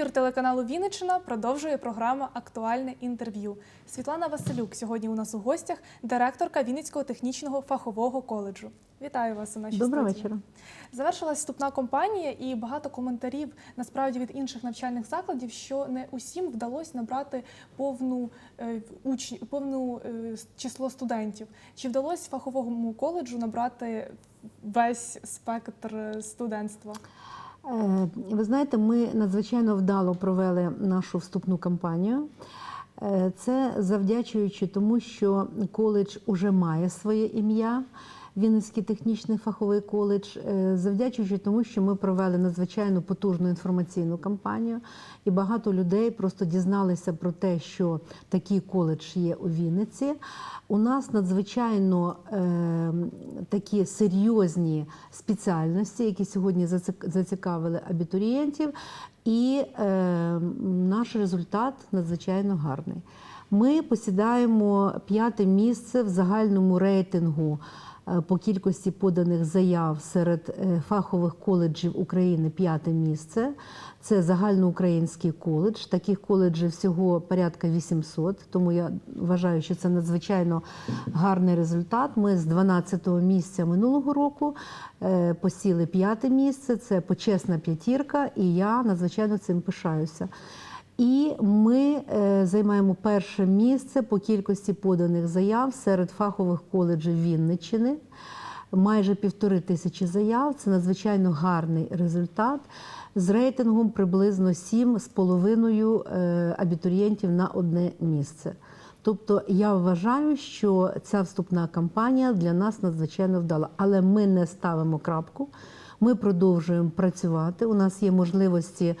Ефір телеканалу Вінниччина продовжує програма Актуальне інтерв'ю. Світлана Василюк сьогодні у нас у гостях, директорка Вінницького технічного фахового коледжу. Вітаю вас у нашій Доброго студії. вечора. Завершилась вступна кампанія, і багато коментарів насправді від інших навчальних закладів, що не усім вдалося набрати повну е, учні, повну е, число студентів. Чи вдалося фаховому коледжу набрати весь спектр е, студентства? Е, Ви знаєте, ми надзвичайно вдало провели нашу вступну кампанію. Е, Це завдячуючи тому, що коледж уже має своє ім'я. Вінницький технічний фаховий коледж, е, завдячуючи тому, що ми провели надзвичайно потужну інформаційну кампанію, і багато людей просто дізналися про те, що такий коледж є у Вінниці. У нас надзвичайно е, такі серйозні спеціальності, які сьогодні зацікавили абітурієнтів, і е, наш результат надзвичайно гарний. Ми посідаємо п'яте місце в загальному рейтингу по кількості поданих заяв серед е, фахових коледжів України п'яте місце. Це загальноукраїнський коледж. Таких коледжів всього порядка 800, тому я вважаю, що це надзвичайно гарний результат. Ми з 12-го місця минулого року е, посіли п'яте місце. Це почесна п'ятірка, і я надзвичайно цим пишаюся. І ми е, займаємо перше місце по кількості поданих заяв серед фахових коледжів Вінниччини. Майже півтори тисячі заяв. Це надзвичайно гарний результат з рейтингом приблизно 7,5 е, абітурієнтів на одне місце. Тобто я вважаю, що ця вступна кампанія для нас надзвичайно вдала. Але ми не ставимо крапку. Ми продовжуємо працювати. У нас є можливості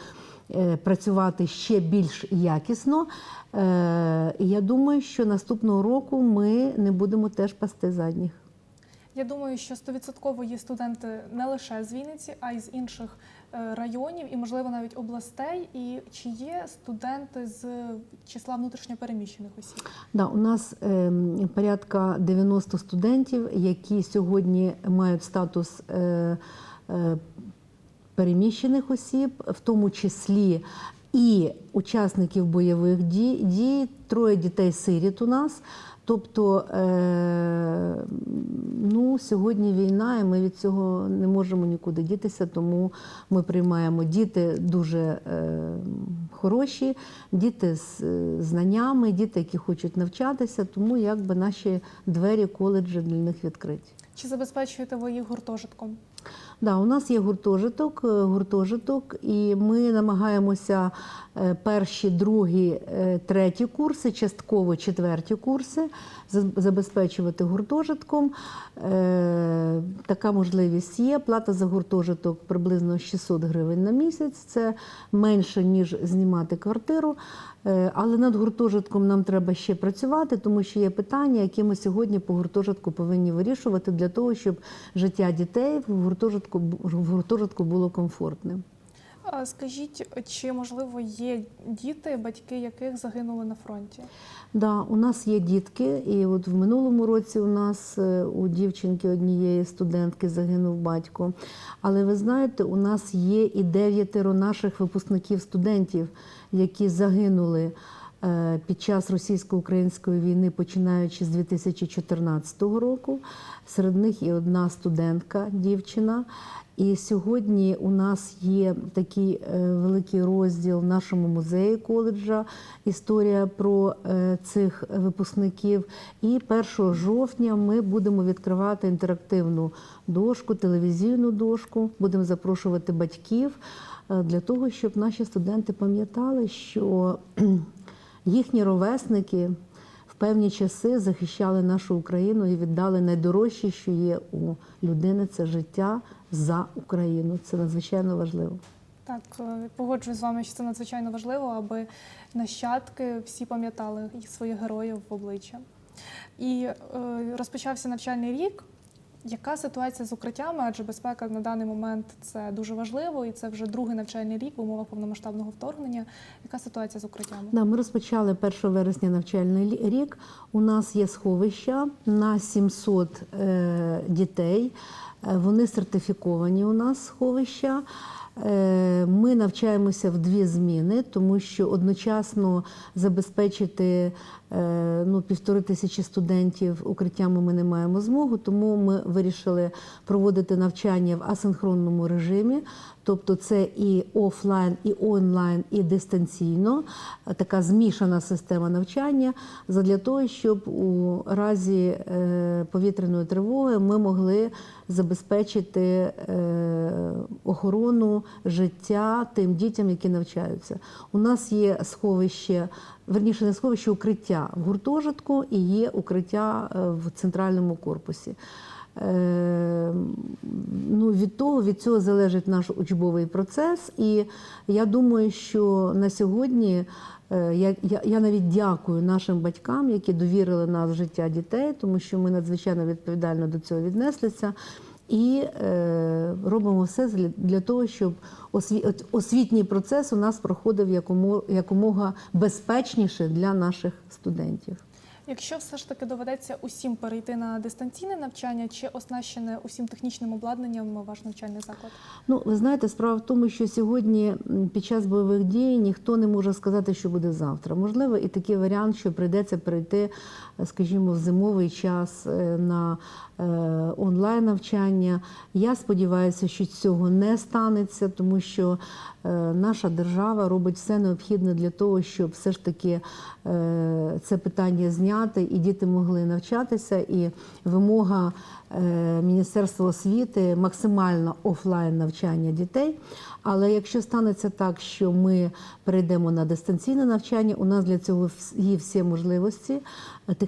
працювати ще більш якісно. Е, І я думаю, що наступного року ми не будемо теж пасти задніх. Я думаю, що стовідсотково є студенти не лише з Вінниці, а й з інших е, районів і, можливо, навіть областей. І чи є студенти з числа внутрішньопереміщених осіб? Да, у нас ем, порядка 90 студентів, які сьогодні мають статус е, е, переміщених осіб, в тому числі і учасників бойових дій, дій троє дітей-сиріт у нас. Тобто, е, ну, сьогодні війна, і ми від цього не можемо нікуди дітися, тому ми приймаємо діти дуже е, хороші, діти з е, знаннями, діти, які хочуть навчатися, тому якби наші двері коледжі для них відкриті. Чи забезпечуєте ви їх гуртожитком? Да, у нас є гуртожиток, е, гуртожиток, і ми намагаємося е, перші, другі, е, треті курси, частково четверті курси за- забезпечувати гуртожитком. Така можливість є. Плата за гуртожиток приблизно 600 гривень на місяць. Це менше ніж знімати квартиру. Е, Але над гуртожитком нам треба ще працювати, тому що є питання, які ми сьогодні по гуртожитку повинні вирішувати для того, щоб життя дітей в гуртожитку в гуртожитку було комфортним. Скажіть, чи можливо є діти, батьки яких загинули на фронті? Да, у нас є дітки, і от в минулому році у нас е, у дівчинки однієї студентки загинув батько. Але ви знаєте, у нас є і дев'ятеро наших випускників студентів, які загинули е, під час російсько-української війни, починаючи з 2014 року. Серед них і одна студентка, дівчина. І сьогодні у нас є такий е, великий розділ в нашому музеї коледжа. Історія про е, цих випускників. І 1 жовтня ми будемо відкривати інтерактивну дошку, телевізійну дошку. Будемо запрошувати батьків е, для того, щоб наші студенти пам'ятали, що їхні ровесники певні часи захищали нашу Україну і віддали найдорожче, що є у людини це життя за Україну. Це надзвичайно важливо. Так, е, погоджуюсь з вами, що це надзвичайно важливо, аби нащадки всі пам'ятали своїх героїв в обличчя. І е, розпочався навчальний рік. Яка ситуація з укриттями? Адже безпека на даний момент це дуже важливо, і це вже другий навчальний рік в умовах повномасштабного вторгнення. Яка ситуація з укриттями? Да, ми розпочали 1 вересня навчальний рік. У нас є сховища на 700 е, дітей. Е, Вони сертифіковані у нас сховища. Е, Ми навчаємося в дві зміни, тому що одночасно забезпечити е, ну, півтори тисячі студентів укриттями ми не маємо змогу, тому ми вирішили проводити навчання в асинхронному режимі. Тобто це і офлайн, і онлайн, і дистанційно, Е, така змішана система навчання задля того, щоб у разі е, повітряної тривоги ми могли забезпечити е, охорону життя тим дітям, які навчаються. У нас є сховище, верніше не сховище, укриття в гуртожитку і є укриття в центральному корпусі. Е, Ну, від того від цього залежить наш учбовий процес. І я думаю, що на сьогодні е, я, я, я навіть дякую нашим батькам, які довірили нас в життя дітей, тому що ми надзвичайно відповідально до цього віднеслися. І е, робимо все для, того, щоб осві, освітній процес у нас проходив якомога безпечніше для наших студентів. Якщо все ж таки доведеться усім перейти на дистанційне навчання, чи оснащене усім технічним обладнанням ваш навчальний заклад? Ну, ви знаєте, справа в тому, що сьогодні під час бойових дій ніхто не може сказати, що буде завтра. Можливо, і такий варіант, що прийдеться перейти, скажімо, в зимовий час е, на е, онлайн навчання. Я сподіваюся, що цього не станеться, тому що е, наша держава робить все необхідне для того, щоб все ж таки це питання зняти і діти могли навчатися. І вимога Міністерства освіти максимально офлайн навчання дітей. Але якщо станеться так, що ми перейдемо на дистанційне навчання, у нас для цього є всі можливості,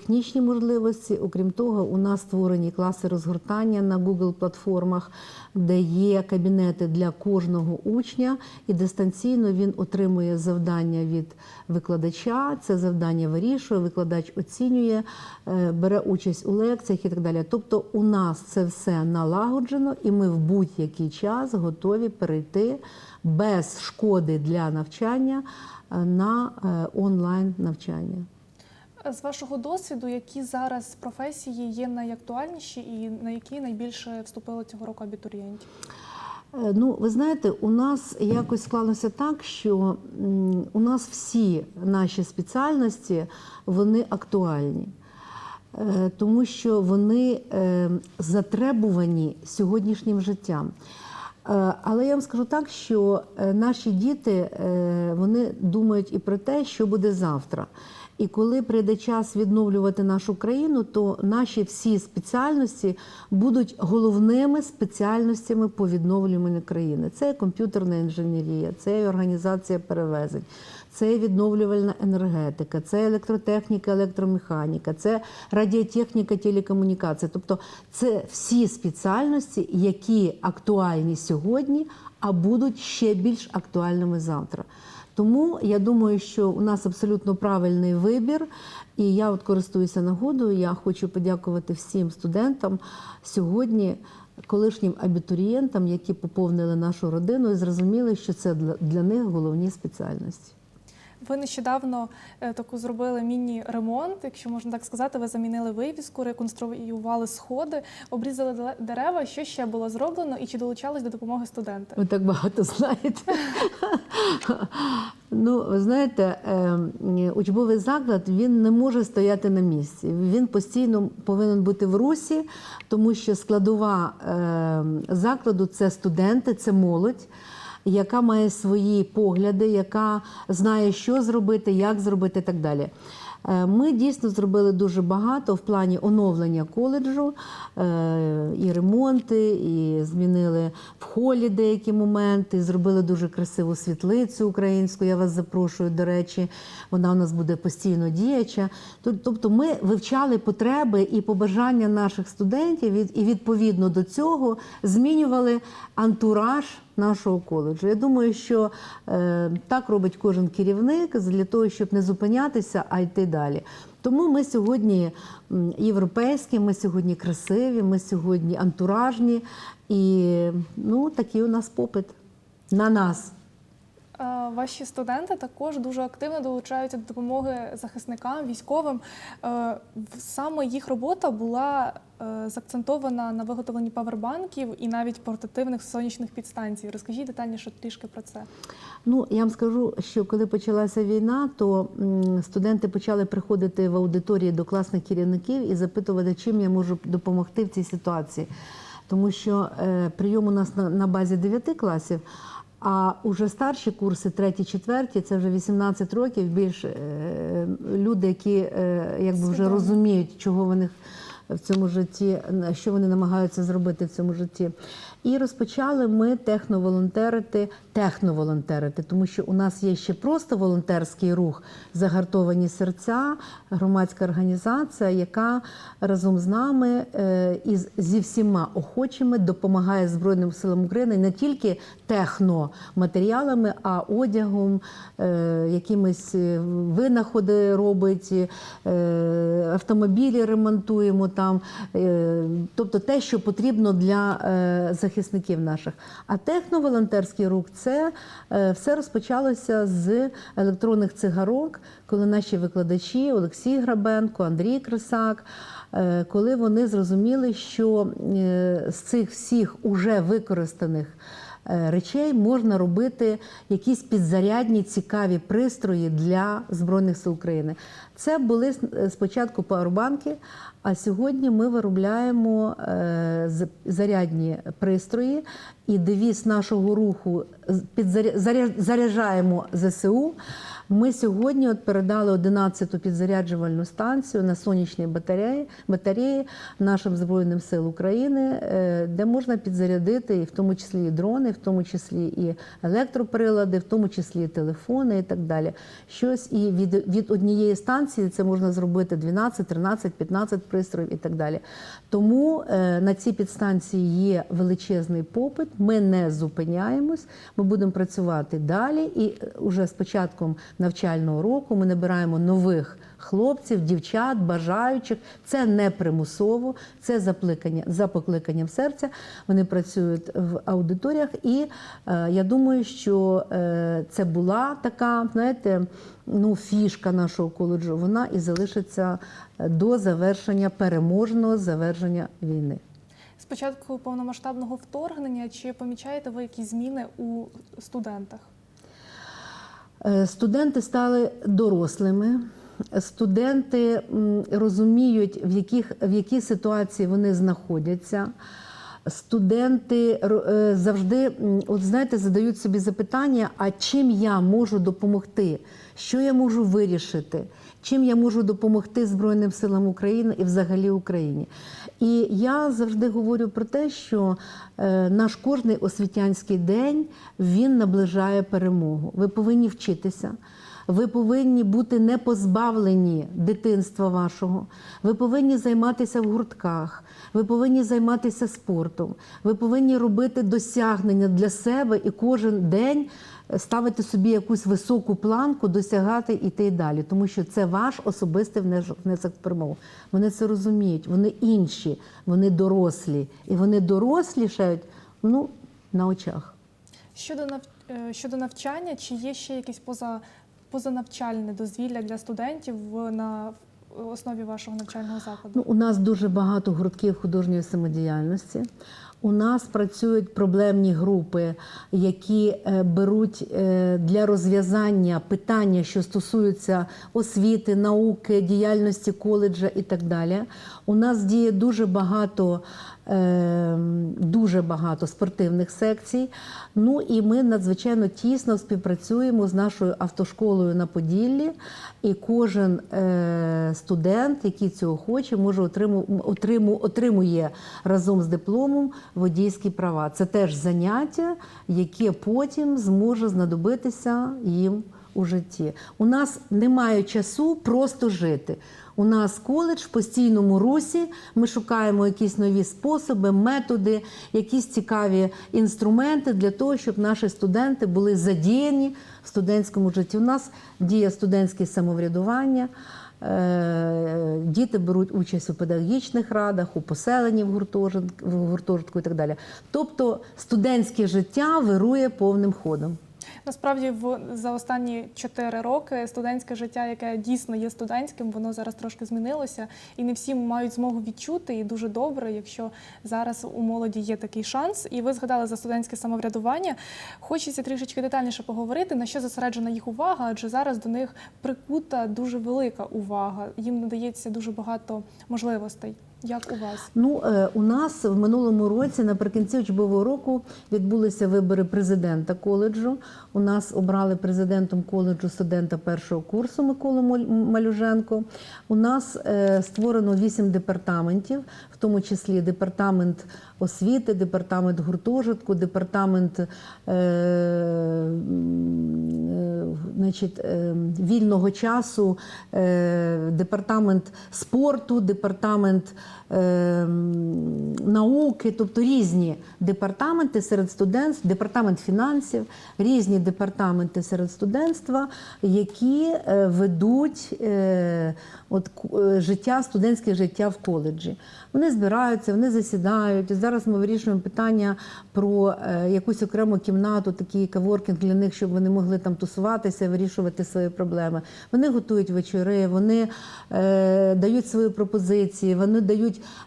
технічні можливості. Окрім того, у нас створені класи розгортання на Google платформах, де є кабінети для кожного учня, і дистанційно він отримує завдання від викладача. Це завдання вирішує, викладач оцінює, е, бере участь у лекціях і так далі. Тобто, у нас це все налагоджено, і ми в будь-який час готові перейти без шкоди для навчання е, на е, онлайн навчання. З вашого досвіду, які зараз професії є найактуальніші і на які найбільше вступило цього року абітурієнтів? Е, Ну, ви знаєте, у нас якось склалося так, що у нас всі наші спеціальності вони актуальні, Е, тому що вони е, затребувані сьогоднішнім життям. Але я вам скажу так, що наші діти вони думають і про те, що буде завтра. І коли прийде час відновлювати нашу країну, то наші всі спеціальності будуть головними спеціальностями по відновлюванню країни. Це комп'ютерна інженерія, це організація перевезень, це відновлювальна енергетика, це електротехніка, електромеханіка, це радіотехніка, телекомунікація. Тобто це всі спеціальності, які актуальні сьогодні, а будуть ще більш актуальними завтра. Тому я думаю, що у нас абсолютно правильний вибір, і я от користуюся нагодою. Я хочу подякувати всім студентам сьогодні, колишнім абітурієнтам, які поповнили нашу родину і зрозуміли, що це для, них головні спеціальності. Ви нещодавно е, таку зробили міні-ремонт, якщо можна так сказати. Ви замінили вивіску, реконструювали сходи, обрізали дерева. Що ще було зроблено і чи долучались до допомоги студенти? Ви так багато знаєте. Ну, ви знаєте, е, учбовий заклад він не може стояти на місці. Він постійно повинен бути в русі, тому що складова е, закладу це студенти, це молодь. Яка має свої погляди, яка знає, що зробити, як зробити і так далі. Е, Ми дійсно зробили дуже багато в плані оновлення коледжу, е, і ремонти, і змінили в холі деякі моменти, зробили дуже красиву світлицю українську. Я вас запрошую, до речі, вона у нас буде постійно діяча. Тоб- Тобто ми вивчали потреби і побажання наших студентів, і відповідно до цього змінювали антураж нашого коледжу. Я думаю, що е, так робить кожен керівник для того, щоб не зупинятися, а йти далі. Тому ми сьогодні європейські, ми сьогодні красиві, ми сьогодні антуражні, і ну, такий у нас попит на нас. Е, Ваші студенти також дуже активно долучаються до допомоги захисникам, військовим. Е, Саме їх робота була е, заакцентована на виготовленні павербанків і навіть портативних сонячних підстанцій. Розкажіть детальніше трішки про це. Ну, я вам скажу, що коли почалася війна, то студенти почали приходити в аудиторії до класних керівників і запитувати, чим я можу допомогти в цій ситуації. Тому що е, прийом у нас на, базі 9 класів, а уже старші курси, треті, четверті, це вже 18 років, більш е, люди, які якби вже розуміють, чого вони в цьому житті, що вони намагаються зробити в цьому житті. І розпочали ми техноволонтерити, техноволонтерити, тому що у нас є ще просто волонтерський рух загартовані серця, громадська організація, яка разом з нами е, і зі всіма охочими допомагає Збройним силам України не тільки техноматеріалами, а одягом, е, якимись е, винаходи робить, е, автомобілі ремонтуємо там, тобто те, що потрібно для захисників наших. А техноволонтерський рух це все розпочалося з електронних цигарок, коли наші викладачі Олексій Грабенко, Андрій Крисак. Коли вони зрозуміли, що з цих всіх уже використаних речей можна робити якісь підзарядні цікаві пристрої для Збройних сил України. Це були спочатку пауербанки, а сьогодні ми виробляємо е, зарядні пристрої і девіз нашого руху заряджаємо ЗСУ. Ми сьогодні от передали 11-ту підзаряджувальну станцію на сонячній батареї, батареї нашим Збройним сил України, е, де можна підзарядити, і в тому числі і дрони, в тому числі і електроприлади, в тому числі і телефони і так далі. Щось і від, від однієї станції це можна зробити 12, 13, 15 пристроїв і так далі. Тому е, на ці підстанції є величезний попит. Ми не зупиняємось. Ми будемо працювати далі. І е, уже з початком навчального року ми набираємо нових хлопців, дівчат, бажаючих. Це не примусово, це закликання за покликанням серця. Вони працюють в аудиторіях, і е, я думаю, що е, це була така, знаєте, ну, фішка нашого коледжу. Вона і залишиться е, до завершення переможного завершення війни. З початку повномасштабного вторгнення чи помічаєте ви якісь зміни у студентах? Е, Студенти стали дорослими. Студенти розуміють, в, яких, в якій ситуації вони знаходяться. Студенти е, завжди, от знаєте, задають собі запитання: а чим я можу допомогти? Що я можу вирішити? Чим я можу допомогти Збройним силам України і взагалі Україні? І я завжди говорю про те, що е, наш кожний освітянський день він наближає перемогу. Ви повинні вчитися. Ви повинні бути не позбавлені дитинства вашого. Ви повинні займатися в гуртках, ви повинні займатися спортом, ви повинні робити досягнення для себе і кожен день ставити собі якусь високу планку, досягати і йти далі. Тому що це ваш особистий внесок в перемогу. Вони це розуміють, вони інші, вони дорослі. І вони дорослішають ну, на очах. Щодо нав... е, щодо навчання, чи є ще якісь поза... позанавчальне дозвілля для студентів на основі вашого навчального закладу? Ну, у нас дуже багато гуртків художньої самодіяльності. У нас працюють проблемні групи, які е, беруть е, для розв'язання питання, що стосуються освіти, науки, діяльності коледжа і так далі. У нас діє дуже багато, дуже багато спортивних секцій. Ну і ми надзвичайно тісно співпрацюємо з нашою автошколою на Поділлі. І кожен е, студент, який цього хоче, може отриму, отримує разом з дипломом водійські права. Це теж заняття, яке потім зможе знадобитися їм у житті. У нас немає часу просто жити. У нас коледж в постійному русі. Ми шукаємо якісь нові способи, методи, якісь цікаві інструменти для того, щоб наші студенти були задіяні в студентському житті. У нас діє студентське самоврядування. Е, Діти беруть участь у педагогічних радах, у поселенні в гуртожитку, в гуртожитку і так далі. Тобто студентське життя вирує повним ходом. Насправді, в за останні чотири роки студентське життя, яке дійсно є студентським, воно зараз трошки змінилося, і не всі мають змогу відчути. І дуже добре, якщо зараз у молоді є такий шанс. І ви згадали за студентське самоврядування. Хочеться трішечки детальніше поговорити, на що зосереджена їх увага, адже зараз до них прикута дуже велика увага. Їм надається дуже багато можливостей. Як у вас? Ну, е, у нас в минулому році, наприкінці учбового року, відбулися вибори президента коледжу. У нас обрали президентом коледжу студента першого курсу Миколу Малюженко. У нас е, створено вісім департаментів, в тому числі департамент освіти, департамент гуртожитку, департамент е, е, значить, вільного часу, е, департамент спорту, департамент науки, тобто різні департаменти серед студентів, департамент фінансів, різні департаменти серед студентства, які е, ведуть е, е, життя, студентське життя в коледжі. Вони збираються, вони засідають. Зараз ми вирішуємо питання про якусь окрему кімнату, такий каворкінг для них, щоб вони могли там тусуватися, вирішувати свої проблеми. Вони готують вечори, вони дають свої пропозиції, вони дають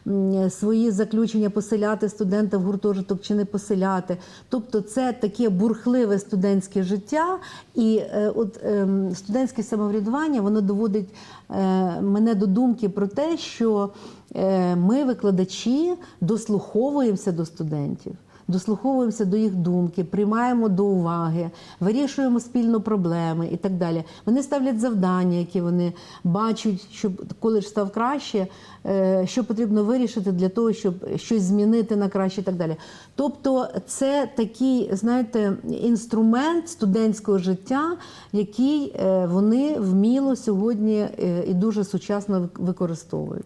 м, свої заключення поселяти студента в гуртожиток чи не поселяти. Тобто, це таке бурхливе студентське життя, і е, от ем, студентське самоврядування воно доводить е, мене до думки про те, що е, ми, викладачі, дослуховуємося до студентів. Дослуховуємося до їх думки, приймаємо до уваги, вирішуємо спільно проблеми і так далі. Вони ставлять завдання, які вони бачать, щоб коледж став краще, е, що потрібно вирішити для того, щоб щось змінити на краще і так далі. Тобто, це такий, знаєте, інструмент студентського життя, який е, вони вміло сьогодні е, і дуже сучасно використовують.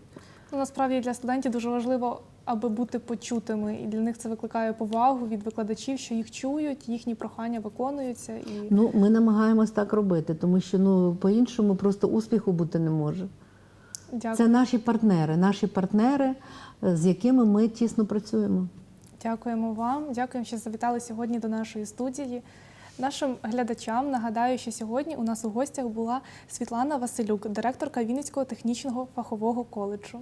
Ну, насправді для студентів дуже важливо, аби бути почутими, і для них це викликає повагу від викладачів, що їх чують, їхні прохання виконуються. І Ну, ми намагаємось так робити, тому що ну по-іншому просто успіху бути не може. дякую. Це наші партнери, наші партнери, е, з якими ми тісно працюємо. Дякуємо вам. Дякуємо, що завітали сьогодні до нашої студії. Нашим глядачам нагадаю, що сьогодні у нас у гостях була Світлана Василюк, директорка Вінницького технічного фахового коледжу.